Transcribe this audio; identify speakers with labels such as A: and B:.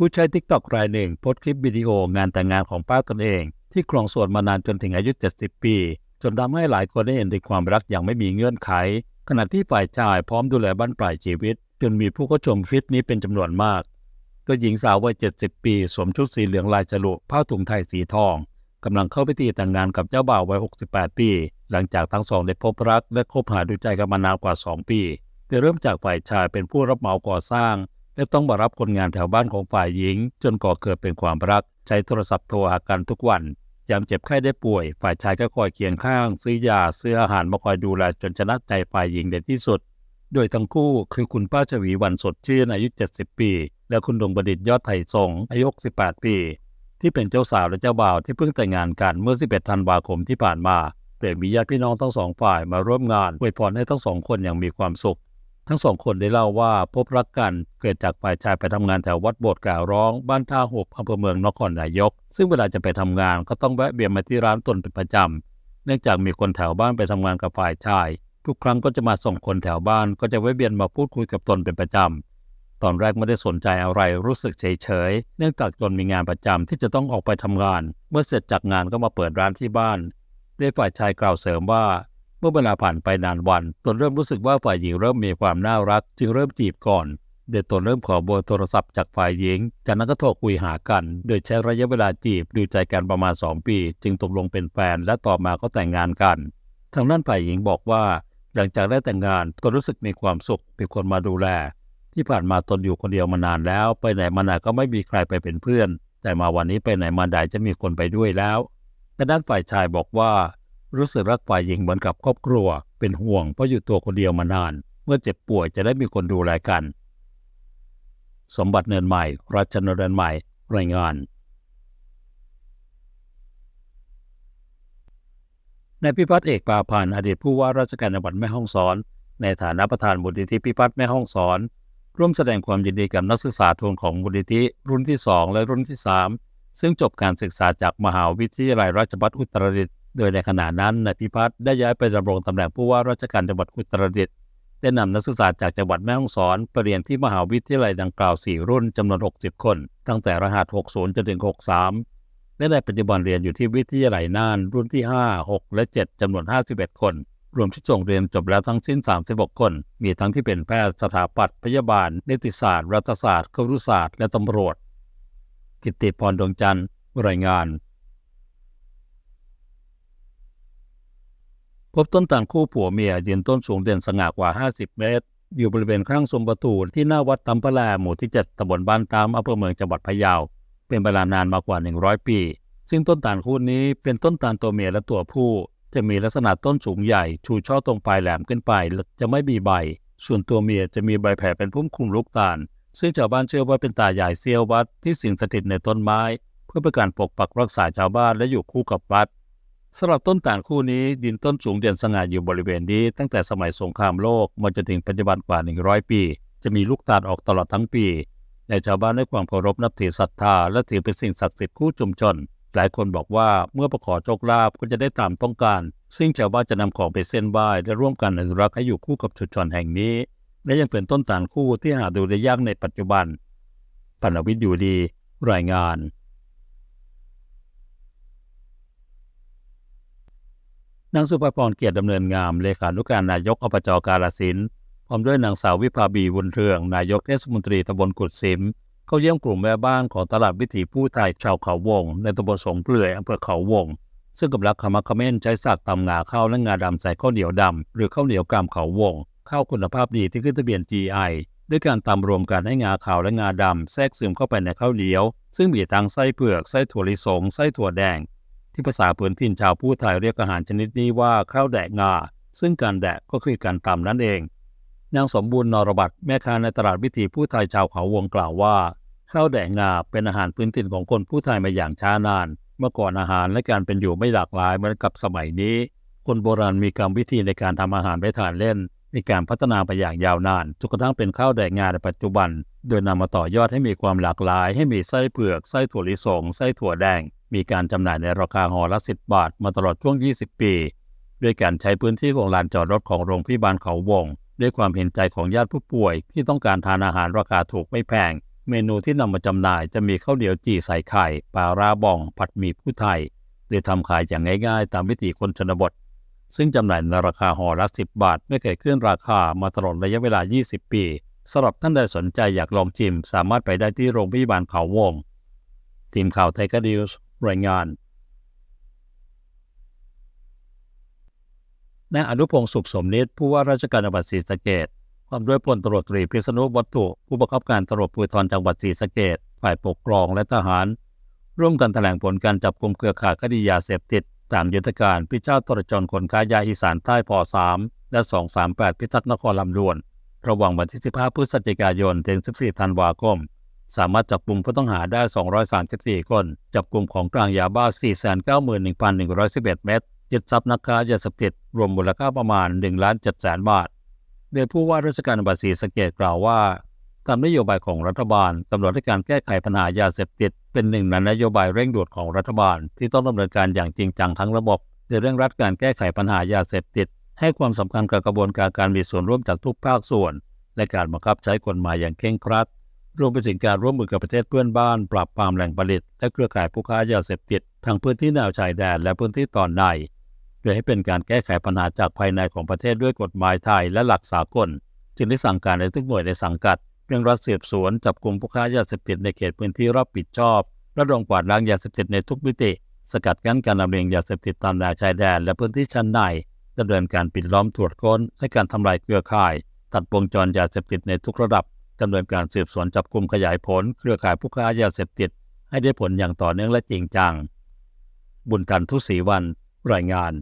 A: ผู้ใช้ทิกตอกรายหนึ่งโพสคลิปวิดีโองานแต่งงานของป้าตนเอง ที่ครองโสดมานานจนถึงอายุ 70 ปี จนทำให้หลายคนได้เห็นถึงความรักอย่างไม่มีเงื่อนไข ขณะที่ฝ่ายชายพร้อมดูแลบ้านปลายชีวิต จนมีผู้เข้าชมคลิปนี้เป็นจำนวนมากโดยหญิงสาววัย 70 ปีสวมชุดสีเหลืองลายจลุผ้าถุงไทยสีทองกำลังเข้าพิธีแต่งงานกับเจ้าบ่าววัย 68 ปี หลังจากทั้งสองได้พบรักและคบหาดูใจกันมานานกว่า 2 ปีโดยเริ่มจากฝ่ายชายเป็นผู้รับเหมาก่อสร้าง และต้องมารับคนงานแถวบ้านของฝ่ายหญิง จนก่อเกิดเป็นความรัก ใช้โทรศัพท์โทรหากันทุกวันยามเจ็บไข้ได้ป่วย ฝ่ายชายก็คอยเคียงข้าง ซื้อยาซื้ออาหารมาคอยดูแลจนชนะใจฝ่ายหญิงเด่นที่สุด โดยทั้งคู่คือคุณป้าชวีวันสดชื่นอายุ 70 ปี และคุณดวงประดิษฐ์ยอดไทยสงอายุ 18 ปี ที่เป็นเจ้าสาวและเจ้าบ่าวที่เพิ่งแต่งงานกันเมื่อ 11 ธันวาคมที่ผ่านมาแต่มีญาติพี่น้องทั้งสองฝ่ายมาร่วมงานอวยพรให้ทั้งสองคนอย่างมีความสุข ทั้งสองคนได้เล่าว่าพบรักกันเกิดจากฝ่ายชายไปทำงานแถววัดโบสถ์กล่าวร้องบ้านท่าหบอำเภอเมืองนครนายก ซึ่งเวลาจะไปทำงานก็ต้องแวะเวียนมาที่ร้านตนเป็นประจำเนื่องจากมีคนแถวบ้านไปทำงานกับฝ่ายชาย ทุกครั้งก็จะมาส่งคนแถวบ้านก็จะแวะเวียนมาพูดคุยกับตนเป็นประจำตอนแรกไม่ได้สนใจอะไรรู้สึกเฉยเฉยเนื่องจากตนมีงานประจำที่จะต้องออกไปทำงาน เมื่อเสร็จจากงานก็มาเปิดร้านที่บ้านได้ฝ่ายชายกล่าวเสริมว่า เมื่อเวลาผ่านไปนานวัน ตนเริ่มรู้สึกว่าฝ่ายหญิงเริ่มมีความน่ารัก จึงเริ่มจีบก่อนเด็ดตนเริ่มขอเบอร์โทรศัพท์จากฝ่ายหญิง จากนั้นก็โทรคุยหากัน โดยใช้ระยะเวลาจีบดูใจกันประมาณ 2 ปี จึงตกลงเป็นแฟน และต่อมาก็แต่งงานกัน ทางด้านฝ่ายหญิงบอกว่า หลังจากได้แต่งงานตนรู้สึกมีความสุขมีคนมาดูแล ที่ผ่านมาตนอยู่คนเดียวมานานแล้ว ไปไหนมาไหนก็ไม่มีใครไปเป็นเพื่อน แต่มาวันนี้ไปไหนมาไหนจะมีคนไปด้วยแล้วแต่ด้านฝ่ายชายบอกว่า รู้สึกรักฝ่ายหญิงเหมือนกับครอบครัว เป็นห่วงเพราะอยู่ตัวคนเดียวมานาน เมื่อเจ็บป่วยจะได้มีคนดูแลกัน สมบัติเนินใหม่ รัชนเนินใหม่ รายงาน นายพิพัฒน์เอกปาพันธ์อดีตผู้ว่าราชการจังหวัดแม่ฮ่องสอน ในฐานะประธานมูลนิธิพิพัฒน์แม่ฮ่องสอน ร่วมแสดงความยินดีกับนักศึกษาทุนของมูลนิธิรุ่นที่ 2 และรุ่นที่ 3 ซึ่งจบการศึกษาจากมหาวิทยาลัยราชภัฏอุตรดิตถ์ โดยในขณะนั้นนายพิพัฒน์ได้ย้ายไปดำรงตำแหน่งผู้ว่าราชการจังหวัดอุตรดิตถ์ได้นำนักศึกษาจากจังหวัดแม่ฮ่องสอนไปเรียนที่มหาวิทยาลัยดังกล่าว 4 รุ่นจำนวน 60 คน ตั้งแต่รหัส 60 จนถึง 63 และในปัจจุบันเรียนอยู่ที่วิทยาลัยน่านรุ่นที่ 5 6 และ 7จำนวน 51 คน รวมที่ส่งเรียนจบแล้วทั้งสิ้น 36 คน มีทั้งที่เป็นแพทย์สถาปัตย์พยาบาล นิติศาสตร์ รัฐศาสตร์ครุศาสตร์ และตำรวจ กิตติพรดวงจันทร์รายงาน พบต้นต่างคู่ผัวเมียยืนต้นสูงเด่นสง่ากว่า 50 เมตร อยู่บริเวณข้างสมประตูที่หน้าวัดตำปะแลหมู่ที่ 7ตำบลบ้านตามอำเภอเมืองจังหวัดพะเยา เป็นเวลานานมากว่า 100 ปี ซึ่งต้นตาลคู่นี้เป็นต้นตาลตัวเมียและตัวผู้ จะมีลักษณะต้นสูงใหญ่ ชูช่อตรงปลายแหลมขึ้นไปจะไม่มีใบ ส่วนตัวเมียจะมีใบแผ่เป็นพุ่มคลุมลูกตาล ซึ่งชาวบ้านเชื่อว่าเป็นตาใหญ่เซียววัดที่สิงสถิตในต้นไม้ เพื่อเป็นการปกปักรักษาชาวบ้านและอยู่คู่กับวัด สำหรับต้นต่างคู่นี้ดินต้นสูงเด่นสง่าอยู่บริเวณนี้ ตั้งแต่สมัยสงครามโลกมาจนถึงปัจจุบันกว่า 100 ปี จะมีลูกตาลออกตลอดทั้งปีในชาวบ้านได้ความเคารพนับถือศรัทธาและถือเป็นสิ่งศักดิ์สิทธิ์คู่ชุมชน หลายคนบอกว่าเมื่อประขอโชคลาภก็จะได้ตามต้องการ ซึ่งชาวบ้านจะนำของไปเส้นไหว้และร่วมกันอนุรักษ์ให้อยู่คู่กับชุมชนแห่งนี้ และยังเป็นต้นต่างคู่ที่หาดูได้ยากในปัจจุบันปัณวิทย์อยู่ดี รายงาน นางสุภพรเกียรติดำเนินงามเลขานุการนายกอบจกาลสินพร้อมด้วยนางสาววิภาบีวุนเรืองนายกเทศมนตรีตำบลกุดสิมเข้าเยี่ยมกลุ่มแม่บ้านของตลาดวิถีผู้ไทยชาวเขาวง ในตำบลสงเปลือยอำเภอเขาวง ซึ่งกำลังขมักขม้นใช้สากตำงาข้าวและงาดำใส่ข้าวเหนียวดำหรือข้าวเหนียวกามเขาวงข้าวคุณภาพดีที่ขึ้นทะเบียน GI ด้วยการตำรวมกันให้งาขาวและงาดำแทรกซึมเข้าไปในข้าวเหนียว ซึ่งมีทั้งไส้เผือกไส้ถั่วลิสงไส้ถั่วแดง ที่ภาษาพื้นถิ่นชาวผู้ไทยเรียกอาหารชนิดนี้ว่าข้าวแดกงา ซึ่งการแดกก็คือการตำนั่นเอง นางสมบูรณ์นรบัตแม่ค้าในตลาดวิถีผู้ไทยชาวเขาวงกล่าวว่า ข้าวแดกงาเป็นอาหารพื้นถิ่นของคนผู้ไทยมาอย่างช้านาน เมื่อก่อนอาหารและการเป็นอยู่ไม่หลากหลายเหมือนกับสมัยนี้ คนโบราณมีกรรมวิธีในการทำอาหารไว้ทานเล่นมีการพัฒนาไปอย่างยาวนานจนกระทั่งเป็นข้าวแดกงาในปัจจุบัน โดยนำมาต่อยอดให้มีความหลากหลาย ให้มีไส้เผือก ไส้ถั่วลิสง ไส้ถั่วแดง มีการจำหน่ายในราคาห่อละ 10 บาท มาตลอดช่วง 20 ปี ด้วยการใช้พื้นที่ของลานจอดรถของโรงพยาบาลเขาวง ด้วยความเห็นใจของญาติผู้ป่วย ที่ต้องการทานอาหารราคาถูกไม่แพง เมนูที่นำมาจำหน่ายจะมีข้าวเหนียวจี่ใส่ไข่ปลาราบอง ผัดหมี่ผู้ไทยโดยทำขายอย่างง่าย ๆ ตามวิถีคนชนบท ซึ่งจำหน่ายในราคาห่อละ 10 บาท ไม่เคยขึ้นราคามาตลอดระยะเวลา 20 ปีสำหรับท่านใดสนใจอยากลองชิม สามารถไปได้ที่โรงพยาบาลเขาวงทีมข่าวไทยกดิวส์ รายงานนายอนุพงศ์สุขสมนิตผู้ว่าราชการจังหวัดศรีสะเกษพร้อมด้วยพลตำรวจตรีพิษณุวัตถุ ผู้บังคับการตำรวจภูธรจังหวัดศรีสะเกษฝ่ายปกครองและทหาร ร่วมกันแถลงผลการจับกลุ่มเครือข่ายคดียาเสพติด ตามยุทธการพิจารตรจรคนค้ายาอีสานใต้พ3และ 238 พิทักษ์นครลำดวน ระหว่างวันที่ 15 พฤศจิกายน ถึง 14 ธันวาคม สามารถจับกลุ่มผู้ต้องหาได้ 234 คน จับกลุ่มของกลางยาบ้า 491,111 เม็ดยึดทรัพย์นักค้ายาเสพติดรวมมูลค่าประมาณ1ล้าน7แสนบาท โดยผู้ว่าราชการจังหวัดศรีสเกษกล่าวว่าตามนโยบายของรัฐบาลกำหนดให้การแก้ไขปัญหายาเสพติด เป็นหนึ่งในนโยบายเร่งด่วนของรัฐบาล ที่ต้องดำเนินการอย่างจริงจังทั้งระบบโดยเร่งรัดการแก้ไขปัญหายาเสพติด ให้ความสำคัญกับกระบวนการการมีส่วนร่วมจากทุกภาคส่วน และการบังคับใช้กฎหมายอย่างเคร่งครัด รวมไปถึงการร่วมมือกับประเทศเพื่อนบ้าน ปราบปรามแหล่งผลิต และเครือข่ายผู้ค้ายาเสพติดทั้งพื้นที่แนวชายแดนและพื้นที่ตอนในโดยให้เป็นการแก้ไขปัญหาจากภายในของประเทศด้วยกฎหมายไทยและหลักสากล จึงได้สั่งการในทุกหน่วยในสังกัดเร่งรัดสืบสวนจับกลุ่มผู้ค้ายาเสพติดในเขตพื้นที่รับผิดชอบระดมกวาดล้างยาเสพติดในทุกมิติ สกัดกั้นการลำเลียงยาเสพติดตามแนวชายแดนและพื้นที่ชั้นในดำเนินการปิดล้อมตรวจค้นและการทำลายเครือข่าย ตัดวงจรยาเสพติดในทุกระดับ ดำเนินการสืบสวนจับกลุ่มขยายผล เครือข่ายผู้ค้ายาเสพติด ให้ได้ผลอย่างต่อเนื่องและจริงจัง บุญทันทุศรีวัน รายงาน